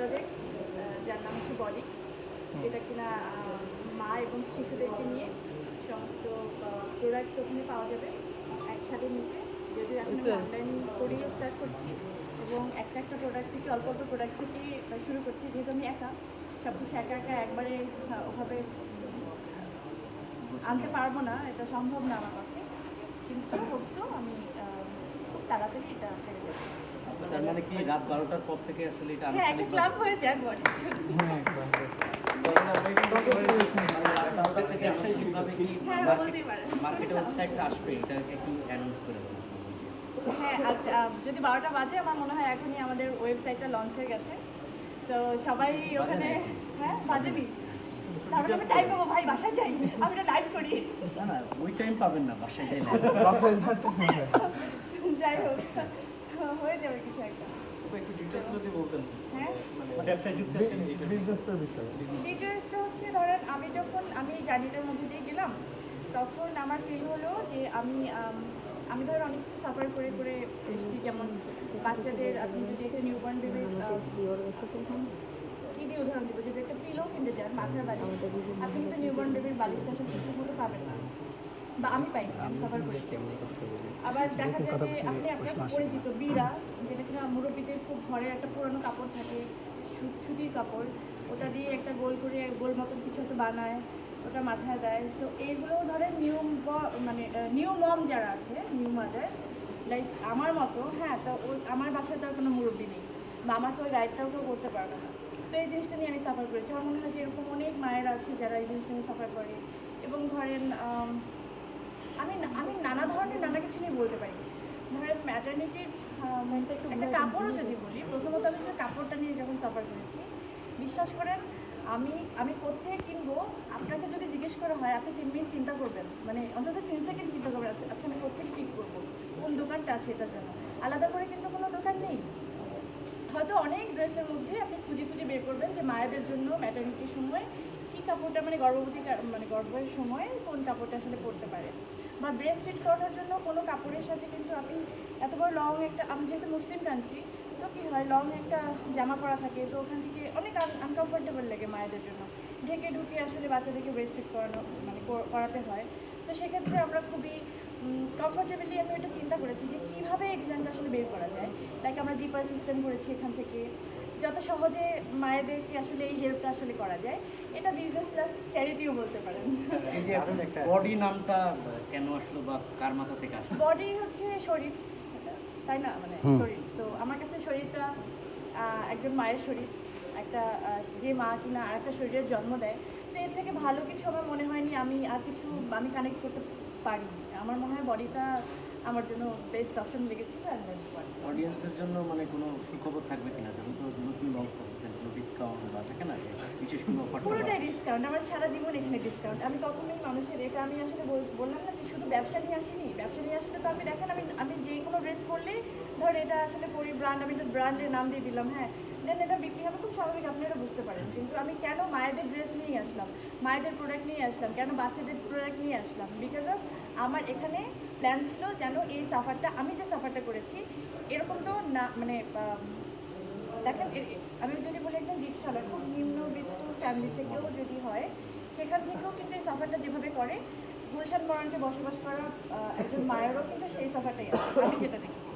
Project যার নাম হচ্ছে বডি যেটা কিনা মা এবং শিশুদেরকে নিয়ে সমস্ত প্রোডাক্ট ওখানে পাওয়া যাবে একসাথে নিচে যদিও এখন আমি অনলাইন করেই স্টার্ট করছি এবং একটা একটা প্রোডাক্ট থেকে অল্প অল্প প্রোডাক্ট থেকে শুরু করছি। যেহেতু আমি একা সব কিছু একা একা একবারে ওভাবে আনতে পারব না এটা সম্ভব না আমার পক্ষে। কিন্তু হোপসো আমি খুব তাড়াতাড়ি এটা পেরে যাব। তার মানে কি রাত বারোটার পর থেকে আসলে এটা হ্যাঁ একটা ক্লাব হয়ে যাক বডি। হ্যাঁ, মার্কেটে ওয়েবসাইটটা আসবে এটা একটু অ্যানাউন্স করে দেবো হ্যাঁ আচ্ছা যদি বারোটা বাজে আমার মনে হয় এখনই আমাদের ওয়েবসাইটটা লঞ্চ হয়ে গেছে। তো সবাই ওখানে হ্যাঁ বাজেনি? তারপরে আমি টাইম পাবো ভাই বাসায় যাই। আমি এটা লাইভ করি। না না ওই টাইম পাবেন না বাসায় যাই হোক। হয়ে যাবে কিছু একটা। একটু ডিটেলস যদি বলতেন হ্যাঁ? মানে যুক্ত আছেন বিজনেসের বিষয়ে। ডিটেলসটা হচ্ছে ধরেন আমি যখন আমি এই জার্নিটার মধ্যে দিয়ে গেলাম তখন আমার ফিল হলো যে আমি আমি ধর অনেক কিছু সাফার করে করে এসেছি। যেমন বাচ্চাদের আপনি যদি একটা নিউবর্ন বেবির কী দিয়ে উদাহরণ দেবো? যদি একটা পিলো কিনতে যান মাথার বালিশ আপনি কিন্তু নিউবর্ন বেবির বালিশটা সব ঠিকমতো পাবেন না। বা আমি পাইনি আমি সাফার করেছি। আবার দেখা যায় যে আপনি আপনার পরিচিত বিড়া যেটা কিনা মুরব্বীদের খুব ঘরের একটা পুরনো কাপড় থাকে সুতির কাপড় ওটা দিয়ে একটা গোল করে গোল মতন কিছু একটা বানায় ওটা মাথায় দেয়। তো এইগুলো ধরেন নিয়ম মানে নিউ মম যারা আছে নিউ মাদার লাইক আমার মতো হ্যাঁ তো ওই আমার বাসায় তো আর কোনো মুরব্বী নেই বা আমাকে ওই রাইডটাও কেউ করতে পারবে না। তো এই জিনিসটা নিয়ে আমি সাফার করেছি। আমার মনে হয় যে এরকম অনেক মায়ের আছে যারা এই জিনিসটা নিয়ে সাফার করে। এবং ধরেন আম, আমি না- আমি নানা ধরনের নানা কিছু নিয়ে বলতে পারি। ধরেন ম্যাটার্নিটির একটা কাপড়ও যদি বলি প্রথমত আমি যে কাপড়টা নিয়ে যখন সাফার করেছি বিশ্বাস করেন আমি আমি কোথায় কিনবো? আপনাকে যদি জিজ্ঞেস করা হয় আপনি তিন মিনিট চিন্তা করবেন। মানে অন্তত তিন সেকেন্ড চিন্তা করবেন আচ্ছা আচ্ছা আমি কোথেকে পিক করব? কোন দোকানটা আছে এটার জন্য? আলাদা করে কিন্তু কোনো দোকান নেই। হয়তো অনেক ড্রেসের মধ্যে আপনি খুঁজে খুঁজে বের করবেন যে মায়েদের জন্য ম্যাটার্নিটির সময় কাপড়টা মানে গর্ভবতী মানে গর্ভের সময় কোন কাপড়টা আসলে পরতে পারে? বা ব্রেস্ট ফিট করানোর জন্য কোনো কাপড়ের সাথে কিন্তু আপনি এত বড় লং একটা আমি যেহেতু মুসলিম কান্ট্রি তো কী হয় লং একটা জামা পরা থাকে, তো ওখান থেকে অনেক আনকমফোর্টেবল লাগে মায়েদের জন্য। ঢেকে ঢুকে আসলে বাচ্চাদেরকে ব্রেস্ট ফিট করানো মানে করাতে হয়। তো সেক্ষেত্রে আমরা খুবই কমফোর্টেবলি আমি এটা চিন্তা করেছি যে কীভাবে এক্সামটা আসলে বের করা যায়? লাইক আমরা জিপার সিস্টেম করেছি এখান থেকে। যত সহজে মায়েদেরকে আসলে এই হেল্পটা আসলে করা যায় এটা বিজনেস প্লাস চ্যারিটিও বলতে পারেন। এই যে বডি নামটা কেন আসলো বা কার মাথা থেকে আসলো? বডি হচ্ছে শরীর তাই না? মানে শরীর। তো আমার কাছে শরীরটা একজন মায়ের শরীর একটা যে মা কিনা আর একটা শরীরের জন্ম দেয় তো এর থেকে ভালো কিছু আমার মনে হয়নি আমি আর কিছু আমি কানেক্ট করতে পারি আমার মনে হয় বডিটা আমার জন্য বেস্ট অপশন লেগেছিল অডিয়েন্সের জন্য মানে কোনো সুখবর থাকবে কিনা? যখন তো নতুন লঞ্চ করতেছেন কোনো ডিসকাউন্ট বা থাকে না বিশেষ কোনো অফার পুরোটাই ডিসকাউন্ট আমার সারা জীবন এখানে ডিসকাউন্ট আমি কখনোই মানুষের এটা আমি আসলে বল- বললাম না যে শুধু ব্যবসা নিয়ে আসিনি। ব্যবসা নিয়ে আসলে তো আপনি দেখেন আমি আমি যে কোনো ড্রেস পরলে ধর এটা আসলে পরি ব্র্যান্ড আমি তো ব্র্যান্ডের নাম দিয়ে দিলাম হ্যাঁ। দেন এটা বিক্রি হবে খুব স্বাভাবিক, আপনারা বুঝতে পারেন। কিন্তু আমি কেন মায়েদের ড্রেস নিয়ে আসলাম? মায়েদের প্রোডাক্ট নিয়ে আসলাম? কেন বাচ্চাদের প্রোডাক্ট নিয়ে আসলাম? বিকজ অফ আমার এখানে প্ল্যান ছিল যেন এই সাফারটা আমি যে সাফারটা করেছি, এরকম তো না মানে দেখেন আমি যদি বলি একজন রিক্সাওয়ালা খুব নিম্ন নিম্নবিত্ত ফ্যামিলি থেকেও যদি হয়, সেখান থেকেও কিন্তু এই সাফারটা যেভাবে করে, গুলশান মরানকে বসবাস করা একজন মায়েরও কিন্তু সেই সাফারটাই আছে। আমি যেটা দেখেছি।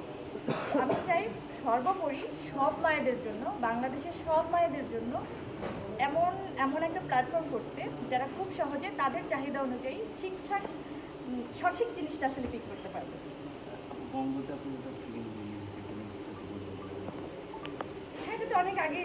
আমি চাই সর্বোপরি সব মায়েদের জন্য বাংলাদেশের সব মায়েদের জন্য এমন এমন একটা প্ল্যাটফর্ম করতে যারা খুব সহজে তাদের চাহিদা অনুযায়ী ঠিকঠাক সঠিক জিনিসটা আসলে পিক করতে পারবে। হ্যাঁ এটা তো অনেক আগেই